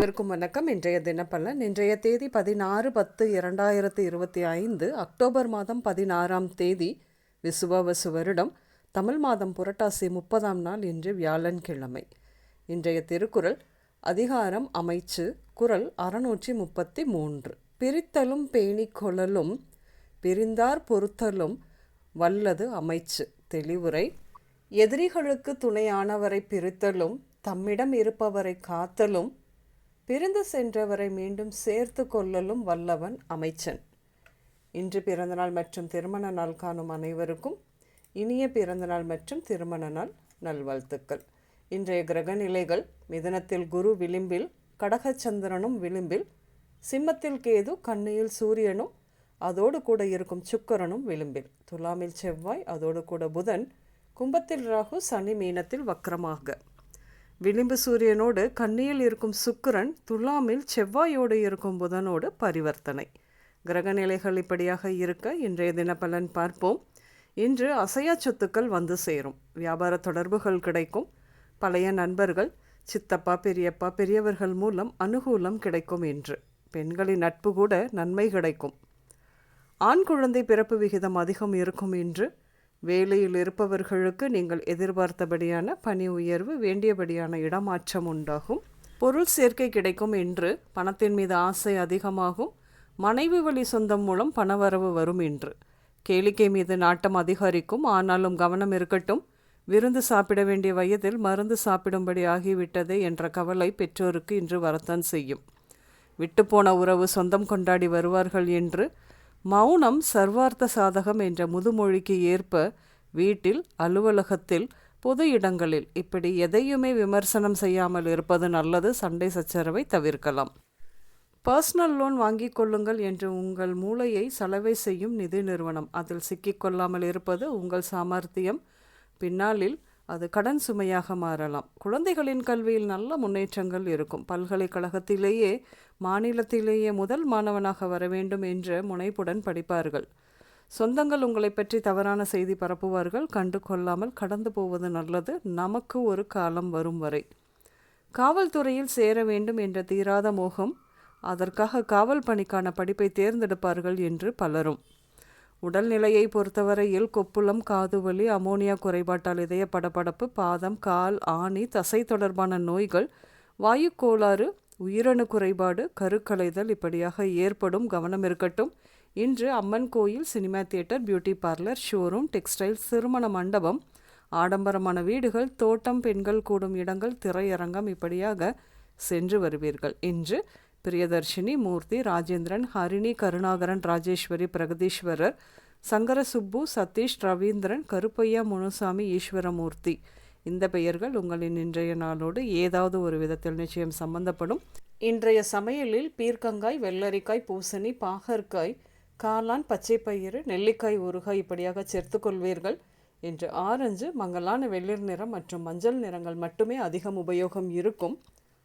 அனைவருக்கும் வணக்கம். இன்றைய தினப்பலன் இன்றைய தேதி பதினாறு பத்து இரண்டாயிரத்தி இருபத்தி ஐந்து அக்டோபர் மாதம் பதினாறாம் தேதி விசுவாவசு வருடம் தமிழ் மாதம் புரட்டாசி முப்பதாம் நாள் இன்று வியாழன்கிழமை. இன்றைய திருக்குறள் அதிகாரம் அமைச்சு குறள் அறுநூற்றி முப்பத்தி மூன்று. பிரித்தலும் பேணிக்கொள்ளலும் பிரிந்தார் பொறுத்தலும் வல்லது அமைச்சு. தெளிவுரை எதிரிகளுக்கு துணையானவரை பிரித்தலும் தம்மிடம் இருப்பவரை காத்தலும் பிரிந்து சென்றவரை மீண்டும் சேர்த்து கொள்ளலும் வல்லவன் அமைச்சன். இன்று பிறந்தநாள் மற்றும் திருமண நாள் காணும் அனைவருக்கும் இனிய பிறந்தநாள் மற்றும் திருமண நாள் நல்வாழ்த்துக்கள். இன்றைய கிரக நிலைகள் மிதனத்தில் குரு விளிம்பில் கடகச்சந்திரனும் விளிம்பில் சிம்மத்தில் கேது கண்ணியில் சூரியனும் அதோடு கூட இருக்கும் சுக்கரனும் விளிம்பில். துலாமில் செவ்வாய் அதோடு கூட புதன் கும்பத்தில் ராகு சனி மீனத்தில் வக்கரமாக விளிம்பு சூரியனோடு கன்னியில் இருக்கும் சுக்கிரன் துலாமில் செவ்வாயோடு இருக்கும் புதனோடு பரிவர்த்தனை. கிரகநிலைகள் இப்படியாக இருக்க இன்றைய தினப்பலன் பார்ப்போம். இன்று அசையா சொத்துக்கள் வந்து சேரும். வியாபார தொடர்புகள் கிடைக்கும். பழைய நண்பர்கள் சித்தப்பா பெரியப்பா பெரியவர்கள் மூலம் அனுகூலம் கிடைக்கும் என்று பெண்களின் நட்பு கூட நன்மை கிடைக்கும். ஆண் குழந்தை பிறப்பு விகிதம் அதிகம் இருக்கும் என்று வேலையில் இருப்பவர்களுக்கு நீங்கள் எதிர்பார்த்தபடியான பணி உயர்வு வேண்டியபடியான இடமாற்றம் உண்டாகும். பொருள் சேர்க்கை கிடைக்கும் என்று பணத்தின் மீது ஆசை அதிகமாகும். மனைவி வழி சொந்தம் மூலம் பணவரவு வரும் என்று கேளிக்கை மீது நாட்டம் அதிகரிக்கும். ஆனாலும் கவனம் இருக்கட்டும். விருந்து சாப்பிட வேண்டிய வயதில் மருந்து சாப்பிடும்படி ஆகிவிட்டதே என்ற கவலை பெற்றோருக்கு இன்று வரத்தான் செய்யும். விட்டுப்போன உறவு சொந்தம் கொண்டாடி வருவார்கள் என்று மௌனம் சர்வார்த்த சாதகம் என்ற முதுமொழிக்கு ஏற்ப வீட்டில் அலுவலகத்தில் பொது இடங்களில் இப்படி எதையுமே விமர்சனம் செய்யாமல் இருப்பது நல்லது சண்டை சச்சரவை தவிர்க்கலாம். பர்சனல் லோன் வாங்கிக் கொள்ளுங்கள் என்று உங்கள் மூளையை சலவை செய்யும் நிதி நிறுவனம். அதில் சிக்கிக்கொள்ளாமல் இருப்பது உங்கள் சாமர்த்தியம். பின்னாளில் அது கடன் சுமையாக மாறலாம். குழந்தைகளின் கல்வியில் நல்ல முன்னேற்றங்கள் இருக்கும். பல்கலைக்கழகத்திலேயே மாநிலத்திலேயே முதல் மாணவனாக வர வேண்டும் என்ற முனைப்புடன் படிப்பார்கள். சொந்தங்கள் உங்களை பற்றி தவறான செய்தி பரப்புவார்கள். கண்டு கொள்ளாமல் கடந்து போவது நல்லது. நமக்கு ஒரு காலம் வரும் வரை. காவல்துறையில் சேர வேண்டும் என்ற தீராத மோகம் அதற்காக காவல் பணிக்கான படிப்பை தேர்ந்தெடுப்பார்கள் என்று பலரும். உடல்நிலையை பொறுத்தவரையில் கொப்புளம் காதுவலி அமோனியா குறைபாட்டால் இதய படபடப்பு பாதம் கால் ஆணி தசை தொடர்பான நோய்கள் வாயு கோளாறு உயிரணு குறைபாடு கருக்கலைதல் இப்படியாக ஏற்படும் கவனம் இருக்கட்டும். இன்று அம்மன் கோயில் cinema theatre beauty parlour showroom textile திருமண மண்டபம் ஆடம்பரமான வீடுகள் தோட்டம் பெண்கள் கூடும் இடங்கள் திரையரங்கம் இப்படியாக சென்று வருவீர்கள். இன்று பிரியதர்ஷினி மூர்த்தி ராஜேந்திரன் ஹரிணி கருணாகரன் ராஜேஸ்வரி பிரகதீஸ்வரர் சங்கர சுப்பு சதீஷ் ரவீந்திரன் கருப்பையா முனுசாமி ஈஸ்வரமூர்த்தி. இந்த பெயர்கள் உங்களின் இன்றைய நாளோடு ஏதாவது ஒரு விதத்தில் நிச்சயம் சம்பந்தப்படும். இன்றைய சமையலில் பீர்க்கங்காய் வெள்ளரிக்காய் பூசணி பாகற்காய் காளான் பச்சை பயிறு நெல்லிக்காய் ஊறுகாய் இப்படியாக சேர்த்துக்கொள்வீர்கள் என்று ஆரஞ்சு மங்கலான வெள்ளிர் நிறம் மற்றும் மஞ்சள் நிறங்கள் மட்டுமே அதிகம் உபயோகம் இருக்கும்.